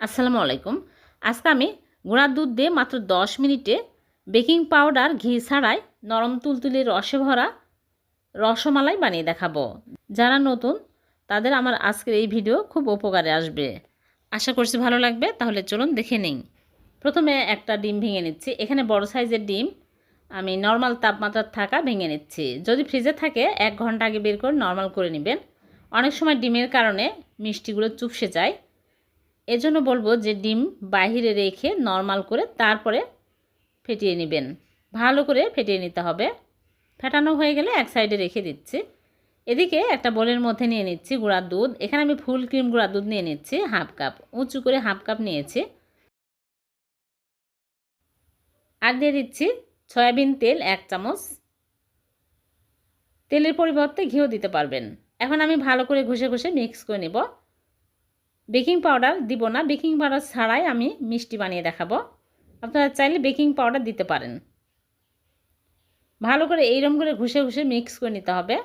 আসসালামু আলাইকুম। আজকে আমি গুঁড়ার দুধ দিয়ে মাত্র দশ মিনিটে বেকিং পাউডার, ঘি ছাড়াই নরম তুলতুলে রসে ভরা রসমালাই বানিয়ে দেখাবো। যারা নতুন, তাদের আমার আজকের এই ভিডিও খুব উপকারে আসবে। আশা করছি ভালো লাগবে, তাহলে চলুন দেখে নিন প্রথমে একটা ডিম ভেঙে নিচ্ছি। এখানে বড় সাইজের ডিম, আমি নর্মাল তাপমাত্রার থাকা ভেঙে নিচ্ছি। যদি ফ্রিজে থাকে, এক ঘণ্টা আগে বের করে নর্মাল করে নেবেন। অনেক সময় ডিমের কারণে মিষ্টিগুলো চুপসে যায়। এজন্য বলব যে ডিম বাহিরে রেখে নর্মাল করে তারপরে ফেটিয়ে নেবেন। ভালো করে ফেটিয়ে নিতে হবে। ফেটানো হয়ে গেলে এক সাইডে রেখে দিচ্ছি। এদিকে একটা বোলের মধ্যে নিয়ে নিচ্ছি গুঁড়ার দুধ। এখানে আমি ফুল ক্রিম গুঁড়ার দুধ নিয়ে নিচ্ছি, হাফ কাপ। উঁচু করে হাফ কাপ নিয়েছি। আর দিয়ে দিচ্ছি সয়াবিন তেল এক চামচ। তেলের পরিবর্তে ঘিও দিতে পারবেন। এখন আমি ভালো করে ঘষে ঘষে মিক্স করে নেব। বেকিং পাউডার দিব না। বেকিং পাউডার ছাড়াই আমি মিষ্টি বানিয়ে দেখাবো। আপনারা চাইলে বেকিং পাউডার দিতে পারেন। ভালো করে এইরকম করে ঘষে ঘুষে মিক্স করে নিতে হবে।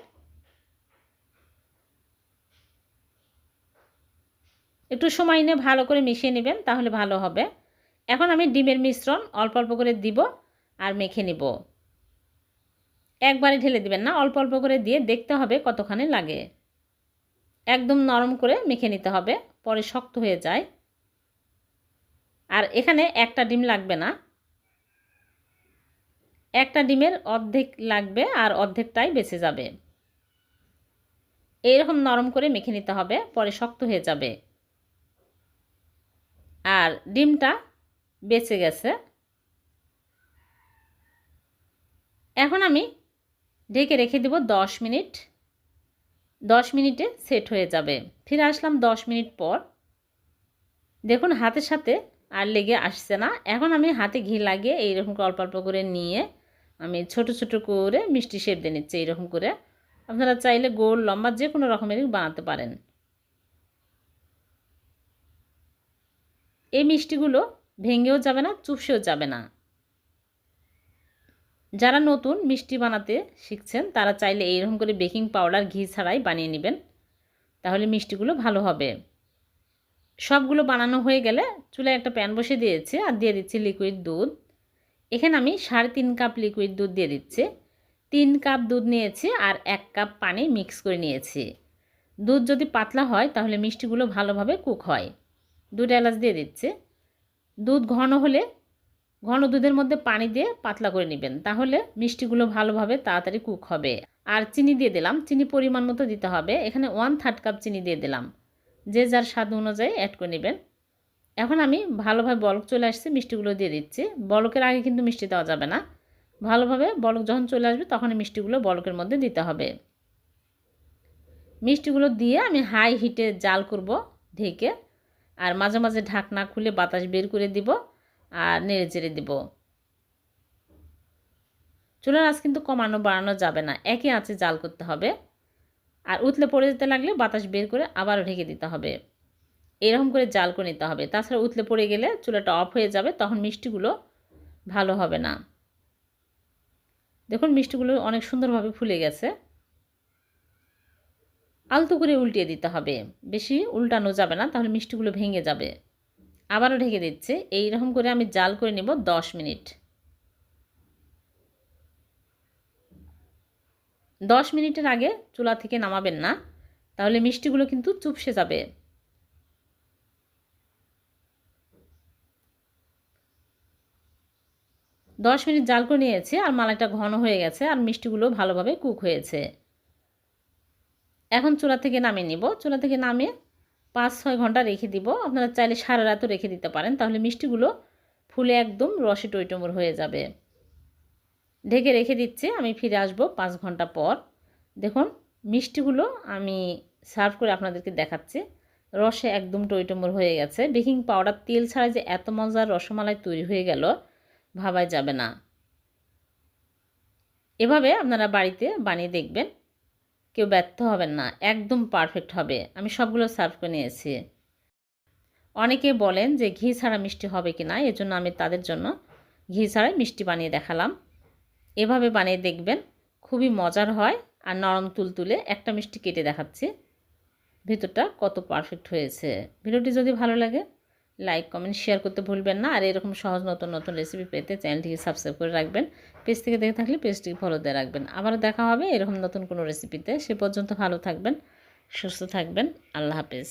একটু সময় নিয়ে ভালো করে মিশিয়ে নেবেন, তাহলে ভালো হবে। এখন আমি ডিমের মিশ্রণ অল্প অল্প করে দিব আর মেখে নিব। একবারে ঢেলে দিবেন না, অল্প অল্প করে দিয়ে দেখতে হবে কতখানি লাগে। একদম নরম করে মেখে নিতে হবে, পরে শক্ত হয়ে যায়। আর এখানে একটা ডিম লাগবে না। একটা ডিমের অর্ধেক লাগবে আর অর্ধেকটাই বেঁচে যাবে। এইরকম নরম করে মেখে নিতে হবে, পরে শক্ত হয়ে যাবে। আর ডিমটা বেঁচে গেছে। এখন আমি ঢেকে রেখে দেব দশ মিনিট। দশ মিনিটে সেট হয়ে যাবে। ফিরে আসলাম দশ মিনিট পর। দেখুন হাতের সাথে আর লেগে আসছে না। এখন আমি হাতে ঘি লাগিয়ে এইরকম অল্প অল্প করে নিয়ে আমি ছোট ছোট করে মিষ্টি শেপ দিয়ে নিচ্ছি এইরকম করে। আপনারা চাইলে গোল, লম্বা যে কোনো রকমেরই বানাতে পারেন। এই মিষ্টিগুলো ভেঙেও যাবে না চুপসেও যাবে না। যারা নতুন মিষ্টি বানাতে শিখছেন, তারা চাইলে এইরকম করে বেকিং পাউডার, ঘি ছাড়াই বানিয়ে নেবেন। তাহলে মিষ্টিগুলো ভালো হবে। সবগুলো বানানো হয়ে গেলে চুলায় একটা প্যান বসে দিয়েছি আর দিয়ে দিচ্ছি লিকুইড দুধ। এখানে আমি সাড়ে তিন কাপ লিকুইড দুধ দিয়ে দিচ্ছি। তিন কাপ দুধ নিয়েছি আর এক কাপ পানি মিক্স করে নিয়েছি। দুধ যদি পাতলা হয়, তাহলে মিষ্টিগুলো ভালোভাবে কুক হয়। দুধ এলাচ দিয়ে দিচ্ছে। দুধ ঘন হলে ঘন দুধের মধ্যে পানি দিয়ে পাতলা করে নেবেন। তাহলে মিষ্টিগুলো ভালোভাবে তাড়াতাড়ি কুক হবে। আর চিনি দিয়ে দিলাম। চিনি পরিমাণ মতো দিতে হবে। এখানে ওয়ান থার্ড কাপ চিনি দিয়ে দিলাম। যে যার স্বাদ অনুযায়ী অ্যাড করে নেবেন। এখন আমি ভালোভাবে বলক চলে আসছে, মিষ্টিগুলো দিয়ে দিচ্ছি। বলকের আগে কিন্তু মিষ্টি দেওয়া যাবে না। ভালোভাবে বলক যখন চলে আসবে, তখন মিষ্টিগুলো বলকের মধ্যে দিতে হবে। মিষ্টিগুলো দিয়ে আমি হাই হিটে জাল করব, ঢেকে। আর মাঝে মাঝে ঢাকনা খুলে বাতাস বের করে দিব। আর নেড়ে চেড়ে দিব। চুলার আঁচ কিন্তু কমানো বাড়ানো যাবে না, একই আঁচে জাল করতে হবে। আর উতলে পড়ে যেতে লাগলে বাতাস বের করে আবারও ঢেকে দিতে হবে। এরকম করে জাল করে নিতে হবে। তাছাড়া উতলে পড়ে গেলে চুলাটা অফ হয়ে যাবে, তখন মিষ্টিগুলো ভালো হবে না। দেখুন মিষ্টিগুলো অনেক সুন্দরভাবে ফুলে গেছে। আলতো করে উল্টিয়ে দিতে হবে। বেশি উল্টানো যাবে না, তাহলে মিষ্টিগুলো ভেঙে যাবে। আবারও ঢেকে দিচ্ছে। এইরকম করে আমি জাল করে নেব দশ মিনিট। দশ মিনিটের আগে চুলা থেকে নামাবেন না, তাহলে মিষ্টিগুলো কিন্তু চুপসে যাবে। দশ মিনিট জাল করে নিয়েছে, আর মালাটা ঘন হয়ে গেছে, আর মিষ্টিগুলো ভালোভাবে কুক হয়েছে। এখন চুলা থেকে নামিয়ে নিব। চুলা থেকে নামিয়ে পাঁচ ছয় ঘণ্টা রেখে দিব। আপনারা চাইলে সারা রাতও রেখে দিতে পারেন। তাহলে মিষ্টিগুলো ফুলে একদম রসে টইটমর হয়ে যাবে। ঢেকে রেখে দিচ্ছে। আমি ফিরে আসব পাঁচ ঘণ্টা পর। দেখুন, মিষ্টিগুলো আমি সার্ভ করে আপনাদেরকে দেখাচ্ছি। রসে একদম টইটমর হয়ে গেছে। বেকিং পাউডার, তেল ছাড়া যে এত মজার রসমালাই তৈরি হয়ে গেল, ভাবাই যাবে না। এভাবে আপনারা বাড়িতে বানিয়ে দেখবেন। কেউ ব্যর্থ হবেন না, একদম পারফেক্ট হবে। আমি সবগুলো সার্ভ করে নিয়েছি। অনেকে বলেন যে ঘি ছাড়া মিষ্টি হবে কি না, এজন্য আমি তাদের জন্য ঘি ছাড়াই মিষ্টি বানিয়ে দেখালাম। এভাবে বানিয়ে দেখবেন, খুবই মজার হয় আর নরম তুলতুলে একটা মিষ্টি কেটে দেখাচ্ছি। ভিতরটা কত পারফেক্ট হয়েছে। ভিডিওটি যদি ভালো লাগে লাইক কমেন্ট শেয়ার করতে ভুলবেন না। আর এরকম সহজ নতুন নতুন রেসিপি পেতে চ্যানেলটিকে সাবস্ক্রাইব করে রাখবেন। পেজ থেকে দেখে থাকলে পেজটিকে ফলো দিয়ে রাখবেন। আবারও দেখা হবে এরকম নতুন কোনো রেসিপিতে সে পর্যন্ত ভালো থাকবেন, সুস্থ থাকবেন। আল্লাহ হাফেজ।